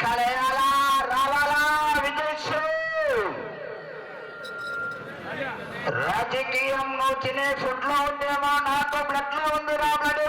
కేకలేయాలా రావాలా విదేశం రాజకీయం నువ్వు తినే ఫుడ్లో ఉందేమో నాకు బ్లడ్లో ఉంది రా బ్లడ్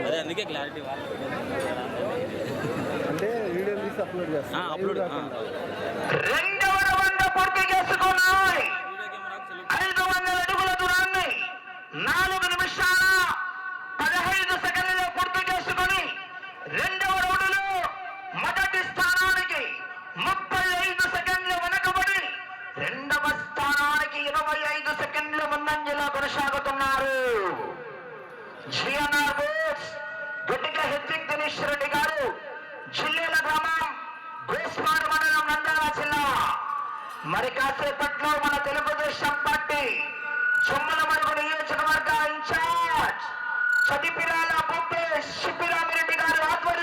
అదే అందుకే క్లారిటీ అంటే వీడియో తీసి అప్లోడ్ చేస్తాను అప్లోడ్ లైవ్ కాకుండా. రెండవ రౌండ్ పూర్తి చేసుకున్నాయి. వీడియో కెమెరాకు సెలెక్ట్ ఐదు వందల అడుగుల దూరాన్ని నాలుగు నిమిషాల పదహైదు సెకండ్లలో పూర్తి చేసుకొని రెండవ రౌండ్లో మొదటి స్థానానికి ముప్పై ఐదు సెకండ్లు వెనకబడి రెండవ స్థానానికి ఇరవై ఐదు సెకండ్లు ముందంజలో కొనసాగుతున్నారు జిఎన్ఆర్ బోస్ గుడ్డిక హెత్రిక్ దినేష్ రెడ్డి గారు. జిల్లేల గ్రామం గోస్పాడు మండలం నంద్యాల జిల్లా. మరి కాసేపట్లో మన తెలుగుదేశం పార్టీ చుమ్మల మరుగు నియోజకవర్గ ఇన్ఛార్జ్ చదిపిరాల బొబ్బే శిపిరామిరెడ్డి గారు ఆధ్వర్యం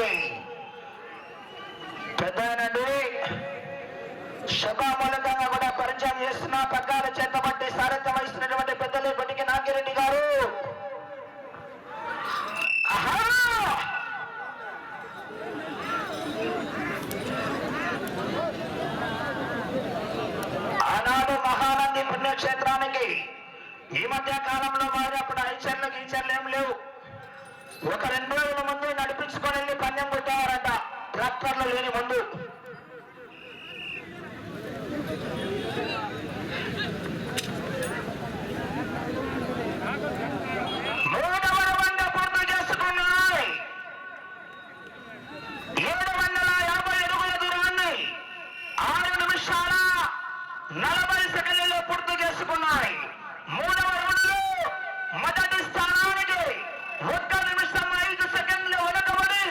రథసారథి పెద్దనండి కూడా పరిచయం చేస్తున్న పగ్గాల చేతబట్టి సారథ్యం వహిస్తున్నటువంటి పెద్దలు బట్టికి నాగిరెడ్డి గారు. ఆహా! ఆనాడు మహానంది పుణ్యక్షేత్రానికి ఈ మధ్య కాలంలో మారి అప్పుడు ఐచర్లు గీచర్లు ఏం లేవు. ఒక రెండు రోజుల ముందు నడిపించుకో పందెం కొట్టేవారట ట్రాక్టర్లు లేని ముందు మూడవ రౌండ్ పూర్తి చేసుకున్నాయి ఏడు వందల యాభై అడుగుల దూరాన్ని ఆరు నిమిషాల నలభై సెకండ్లలో పూర్తి చేసుకున్నాయి మూడవ రౌండ్లో మొదటి స్థానానికి ఒక్క నిమిషం ఐదు సెకండ్లు వెనకబడి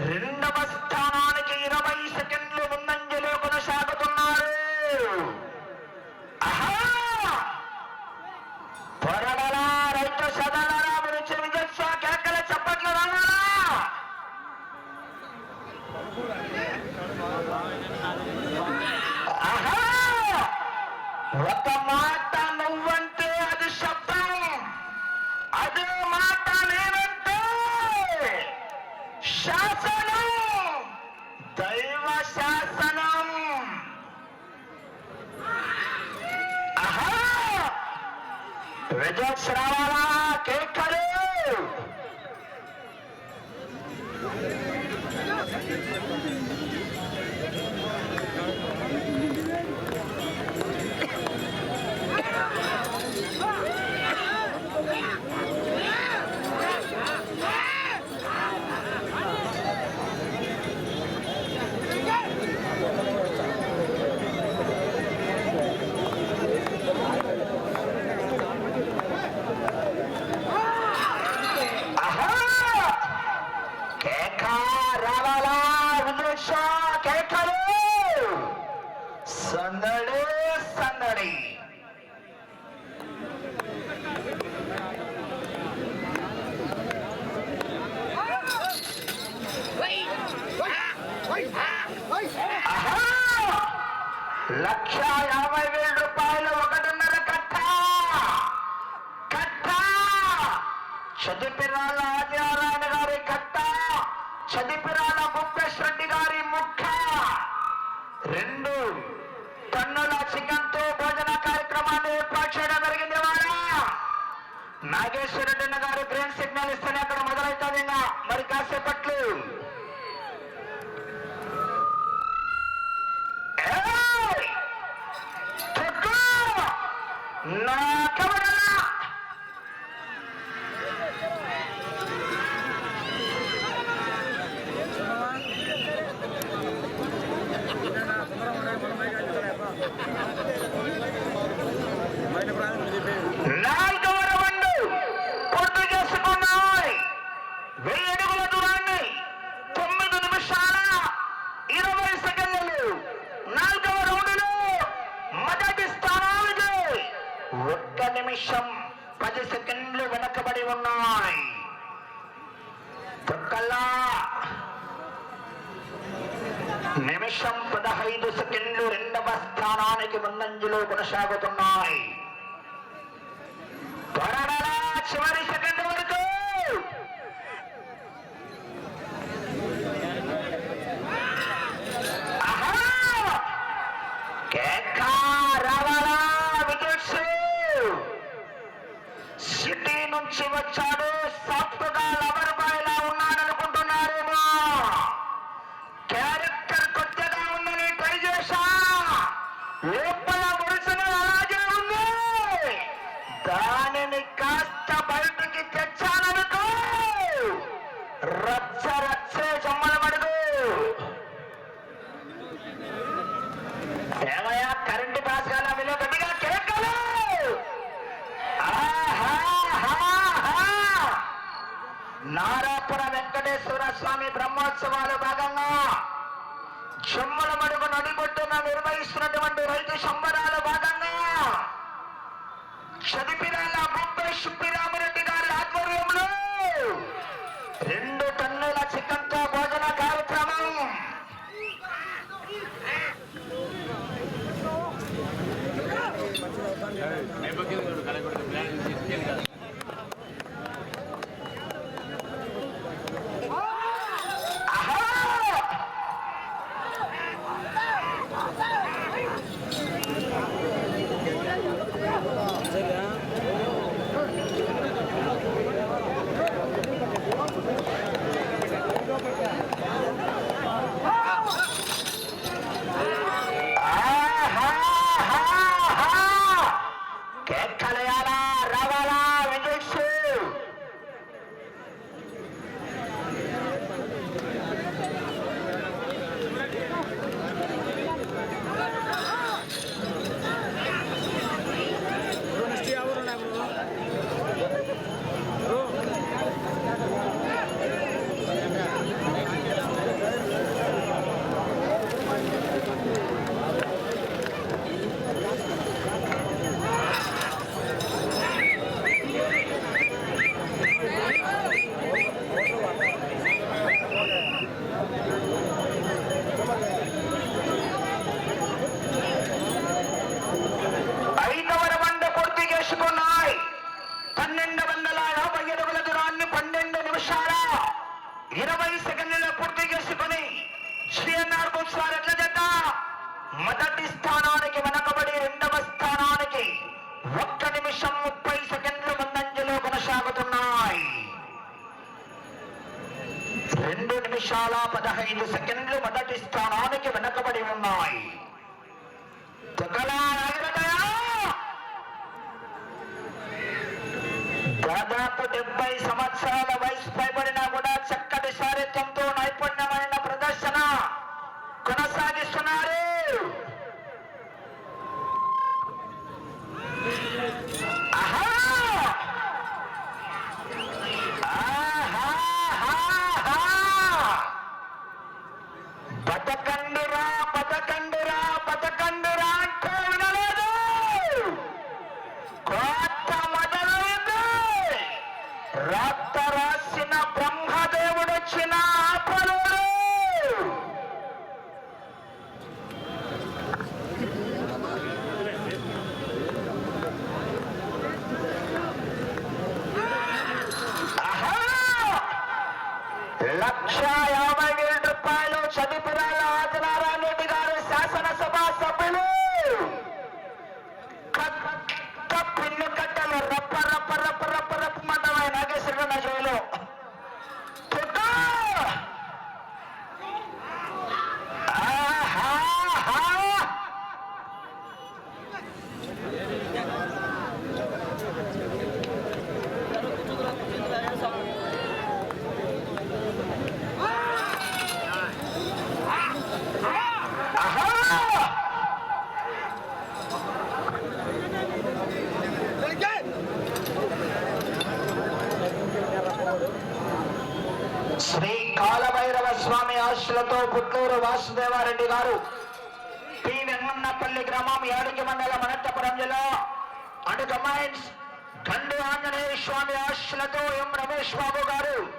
రెండవ రెడ్ సిగ్నల్ ఇస్తేనే అక్కడ మొదలవుతుంది ఇంకా మరి కాసేపట్లు. నా ఐదు సెకండ్లు రెండవ స్థానానికి ముందంజలో కొనసాగుతున్నాయి. త్వరగా చివరి సెకండ్. నిర్వహిస్తున్నటువంటి రైతు సంబరాలు నిమిషాల పదహైదు సెకండ్లు మొదటి స్థానానికి వెనకబడి ఉన్నాయి. దాదాపు డెబ్బై సంవత్సరాల వయసు పైబడినా కూడా పుట్లూరు వాసుదేవారెడ్డి గారు. పి. వెంగన్నపల్లి గ్రామం యాడికి మండలం అనంతపురం జిల్లా. అండ్ కమైన్స్ గండు ఆంజనేయ స్వామి ఆశలతో ఎం. రమేష్ బాబు గారు.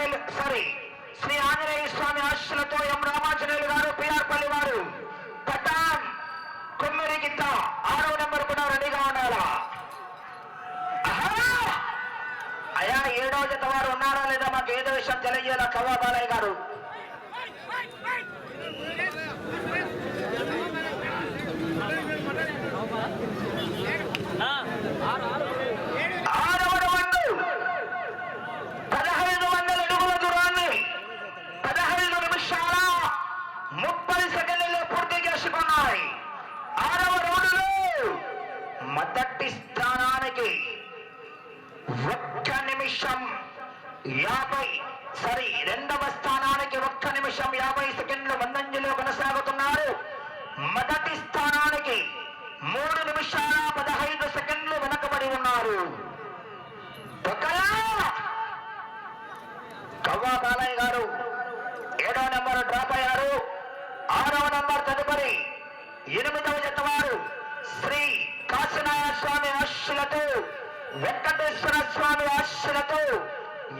ఆంజనేయులు సారీ శ్రీ ఆంజనేయ స్వామి ఆశలతో ఎం రామాంజనేయులు గారు పిఆర్ పల్లి వారు పటాన్ కొమ్మిరి గిత్త ఆరో నెంబర్ కూడా రెడీగా ఉండాలా? అయ్యా ఏడో జత వారు ఉన్నారా లేదా మాకు ఏదో విషయం తెలియజేయాల? కవా బాలయ్య గారు ఆరవ రౌండ్ పదహైదు వందల అడుగుల దూరాన్ని పదహైదు నిమిషాల ముప్పై సెకండ్లలో పూర్తి చేసుకున్నాయి ఆరవ రౌండ్లో మొదటి స్థానానికి ఒక్క నిమిషం యాభై సరి రెండవ స్థానానికి ఒక్క నిమిషం యాభై సెకండ్లు ముందంజలో కొనసాగుతున్నారు మొదటి స్థానానికి మూడు నిమిషాల పదహైదు సెకండ్లు వెనకబడి ఉన్నారు ఒకలా కవ్వా బాలయ్య గారు ఏడవ నెంబర్ డ్రాప్ అయ్యారు ఆరవ నెంబర్ తదుపరి ఎనిమిదవ జతవారు శ్రీ కాశీనారాయణ స్వామి ఆశలతో వెంకటేశ్వర స్వామి ఆశలతో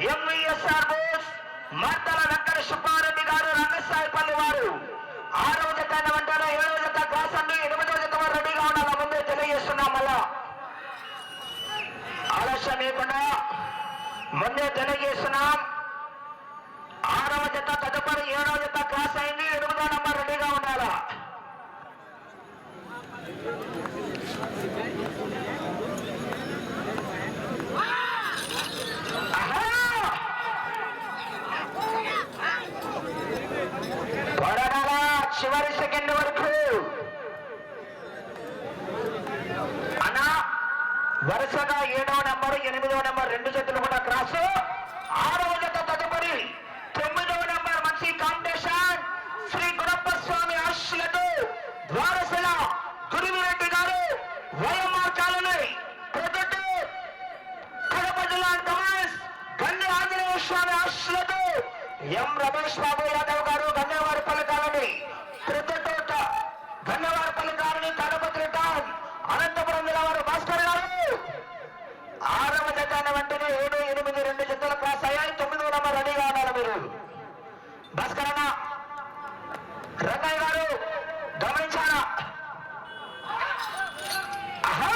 ఎంవిఎస్ఆర్ బోస్ మార్తల వెంకట సుబ్బారెడ్డి గారు రంగస్థాయిపల్లి వారు ఆరవ జత వెంటనే ఏడవ జత క్లాస్ అండి? ఎనిమిదవ జత వారు రెడీగా ఉండాలి? ముందే తెలియజేస్తున్నాం మళ్ళా. ఆలస్యం లేకుండా ముందే తెలియజేస్తున్నాం. ఆరవ జత తదుపరి ఏడవ జత క్లాస్ అయింది. ఎనిమిదో నంబర్ రెడీగా ఉండాలా ఆహా! త్వరగా చివరి సెకండ్ వరకు అన్నా వరుసగా ఏడవ నెంబర్ ఎనిమిదవ నెంబర్ రెండు జట్లు కూడా క్రాసు ఆరవ జత తదుపరి తొమ్మిదవ నెంబర్ మంచి కాంపిటీషన్ శ్రీ గురప్ప స్వామి ఆశలతో ద్వారశిల గురువిరెడ్డి గారు వైఎంఆర్ కాలనీ ప్రొద్దుటూ కడప జిల్లా కమాండ్స్ గండి ఆంజనేయ స్వామి ఆశలతో ఎం రమేష్ బాబు యాదవ్ గారు గంగవారిపల్లి కాలనీ ప్రొద్దుటూట గంగవారిపల్లి కాలనీ తాడపత్రి టౌన్ అనంతపురం జిల్లా వారు భాస్కర్ గారు ఆరవ జత అన్న వెంటనే ఏడు ఎనిమిది రెండు జతలు క్రాస్ అయ్యాయి తొమ్మిది నెంబర్ రెడీగా ఉన్నారు మీరు భాస్కర్ అన్న రంగయ్య గారు గమనించారా ఆహా!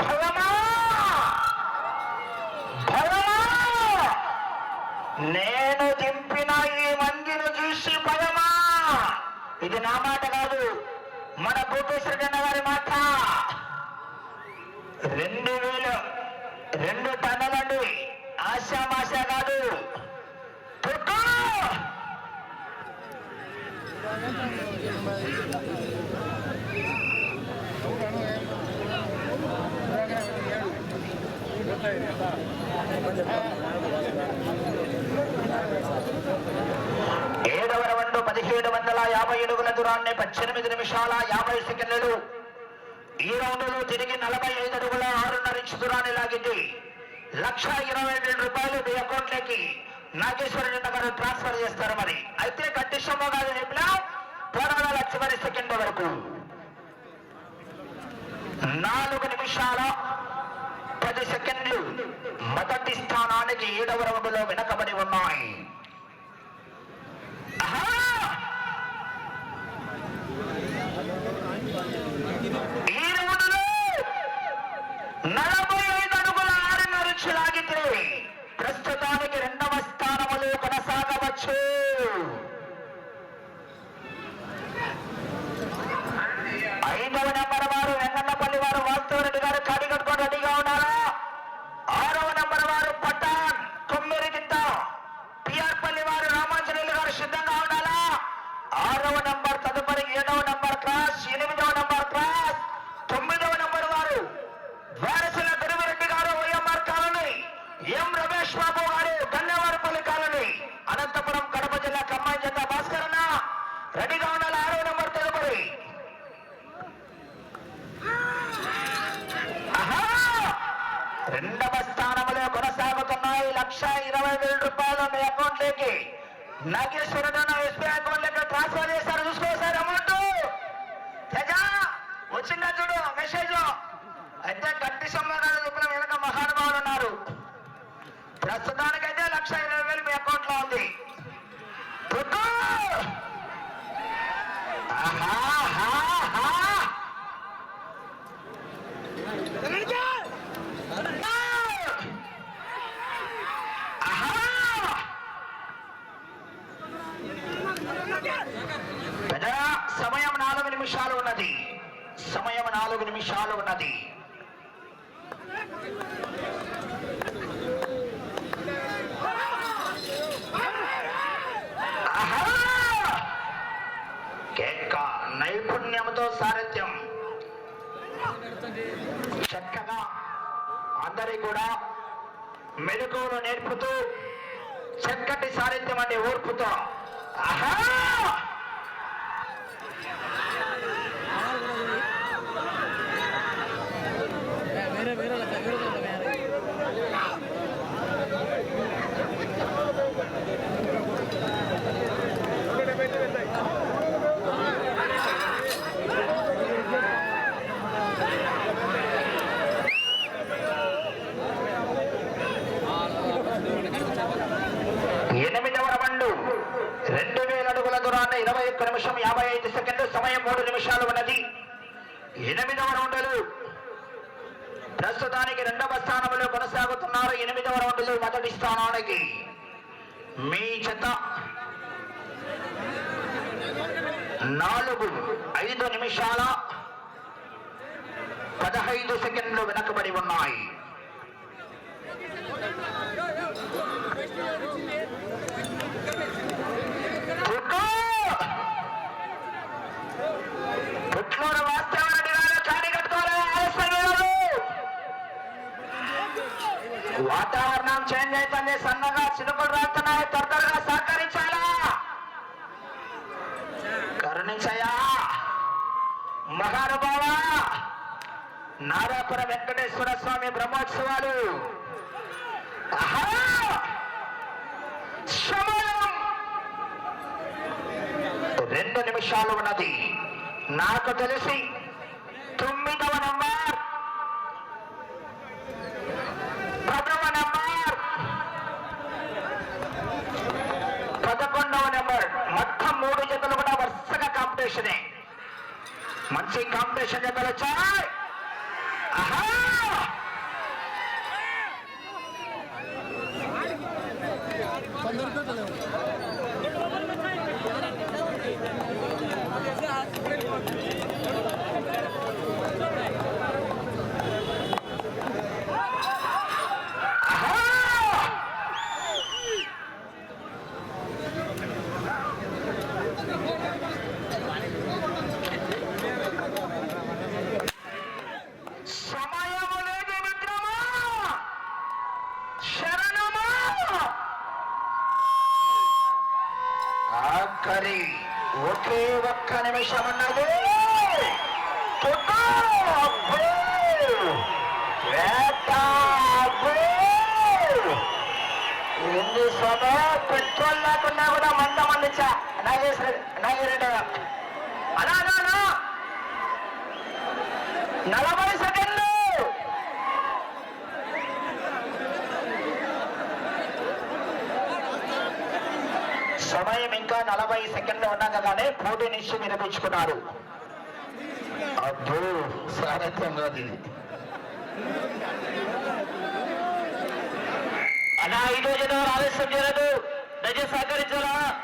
భయమా భయమా నేను దింపిన ఈ మందిని చూసి భయమా? ఇది నా మాట కాదు. మన భూపేశ్వర గారి మాట. రెండు వేలు రెండు టన్నులండి. ఆశామాష కాదు. తుక్కు! ఏడవ రౌండ్ పదిహేడు వందల యాభై అడుగుల దూరాన్ని పద్దెనిమిది నిమిషాల యాభై సెకండ్లు. ఈ రౌండ్లో తిరిగి నలభై ఐదు అడుగుల ఆరున్నర ఇంచు దూరాన్ని లాగింది. లక్ష ఇరవై రెండు రూపాయలు మీ అకౌంట్లోకి నాగేశ్వరరెడ్డి గారు ట్రాన్స్ఫర్ చేస్తారు మరి. అయితే కండిషన్ కాదు చెప్పినా లక్ష చివరి సెకండ్ వరకు. నాలుగు నిమిషాల పది సెకండ్లు మొదటి స్థానానికి ఏడవ రౌండ్లో వెనకబడి ఉన్నాయి. ఈ రౌండ్లో నలభై ఐదు అడుగుల ఆరున్నర లాగితే ప్రస్తుతానికి రెండవ కొనసాగవచ్చు ఐదవ నెంబర్ వారు వెంగన్నపల్లి వారు వాస్తవరెడ్డి గారు కాడి కట్టుకొని రెడీగా ఉన్నారా ఆరవ నెంబర్ వారు పట్టాన్ తొమ్మిది గిత్త పిఆర్పల్లి వారు రామాంజనేయులు గారు సిద్ధంగా ఉండాలా ఆరవ నంబర్ తదుపరి ఏడవ నంబర్ క్రాస్ ఎనిమిదవ నంబర్ క్రాస్ తొమ్మిదవ నంబర్ వారు వారసుల Guruvireddy garu YMR colony M Ramesh Babu garu Gannavarapalli colony Anantapuram Kadapa జిల్లా ఖమ్మం జిల్లా భాస్కరన్న రెడీగా ఉండాలి ఆరవ నంబర్ తదుపరి ఆహా! రెండవ స్థానంలో కొనసాగుతున్నాయి లక్ష ఇరవై వేల రూపాయలు మీ అకౌంట్లోకి నాగేశ్వరుడు ఎస్బీఐ అకౌంట్లోకి ట్రాన్స్ఫర్ చేశారు చూసుకో సార్ అమౌంట్ తెజ వచ్చిందా చూడు మెసేజ్ అయితే గట్టి సంబంధాలు చెప్పిన వెనక మహానుభావులు ఉన్నారు ప్రస్తుతానికైతే లక్ష ఇరవై వేలు మీ అకౌంట్లో ఉంది రుకో! ఆహా, ఆహా, ఆహా. ఆహా! పెద్ద సమయం నాలుగు నిమిషాలు ఉన్నది సమయం నాలుగు నిమిషాలు ఉన్నది ఆహా! కేక నైపుణ్యంతో సారథ్యం. చక్కగా అందరి కూడా మెలకువలు నేర్పుతూ చక్కటి సారథ్యం అనే ఓర్పుతో ఆహా వేరే వేరే వేరే వేరే ఎనిమిదవ రౌండ్ రెండు వేల అడుగుల దూరాన్ని ఇరవై ఒక్క నిమిషం యాభై ఐదు సెకండ్లు సమయం మూడు నిమిషాలు ఉన్నది. ఎనిమిదవ రౌండ్లు. ప్రస్తుతానికి రెండవ స్థానంలో కొనసాగుతున్నారు ఎనిమిదవ రౌండ్లు మొదటి స్థానానికి. మీ చెత్త నాలుగు ఐదు నిమిషాల పదహైదు సెకండ్లు వెనకబడి ఉన్నాయి. పుట్లూరు వాస్తవారెడ్డి గారు ఆలస్యం వాతావరణం చేంజ్ అవుతుంది సన్నగా చినుకులు రాస్తున్నాయి. త్వరగా సహకరించాలా? కరుణించయా మహానుభావ. నారాపుర వెంకటేశ్వర స్వామి బ్రహ్మోత్సవాలు. రెండు నిమిషాలు ఉన్నది. నాకు తెలిసి తొమ్మిదవ నంబర్. పదవ నంబర్. పదకొండవ నెంబర్. మొత్తం మూడు జతలు కూడా వరుసగా కాంపిటీషనే మంచి కాంపిటీషన్ జతలు వచ్చాయి. ఆహా! ఆహా ఒక్క నిమిషం ఉన్నది తుట్టు! అబ్బో! ఎన్ని స్వామి పెట్రోల్ లేకున్నా కూడా మంట మండించా నాగేశ్వర నాగిరెడ్డి నలభై సెకండ్లు సమయం ఇంకా నలభై సెకండ్లు ఉండగానే పోటీ నుంచి వినిపించుకున్నారు. అబ్బో సారథ్యం కాదు ఇది. అలా ఐదో జనం ఆలస్యం చేయలేదు. దయచేసి సహకరించాలా?